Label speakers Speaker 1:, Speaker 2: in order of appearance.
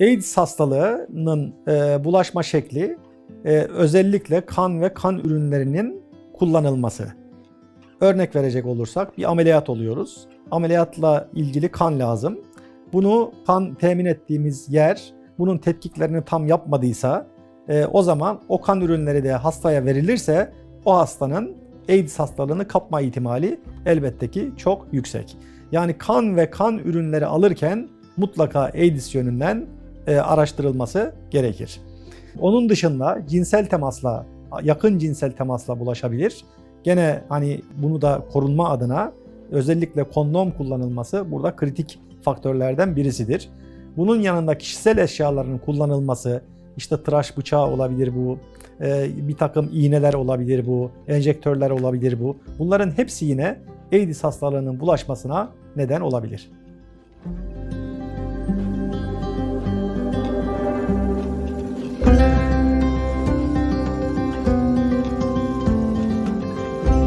Speaker 1: AIDS hastalığının e, bulaşma şekli e, özellikle kan ve kan ürünlerinin kullanılması. Örnek verecek olursak bir ameliyat oluyoruz. Ameliyatla ilgili kan lazım. Bunu kan temin ettiğimiz yer bunun tetkiklerini tam yapmadıysa e, o zaman o kan ürünleri de hastaya verilirse o hastanın AIDS hastalığını kapma ihtimali elbette ki çok yüksek. Yani kan ve kan ürünleri alırken mutlaka AIDS yönünden araştırılması gerekir. Onun dışında cinsel temasla, yakın cinsel temasla bulaşabilir. Gene hani bunu da korunma adına özellikle kondom kullanılması burada kritik faktörlerden birisidir. Bunun yanında kişisel eşyaların kullanılması, işte tıraş bıçağı olabilir bu, e, bir takım iğneler olabilir bu, enjektörler olabilir bu. Bunların hepsi yine AIDS hastalığının bulaşmasına neden olabilir.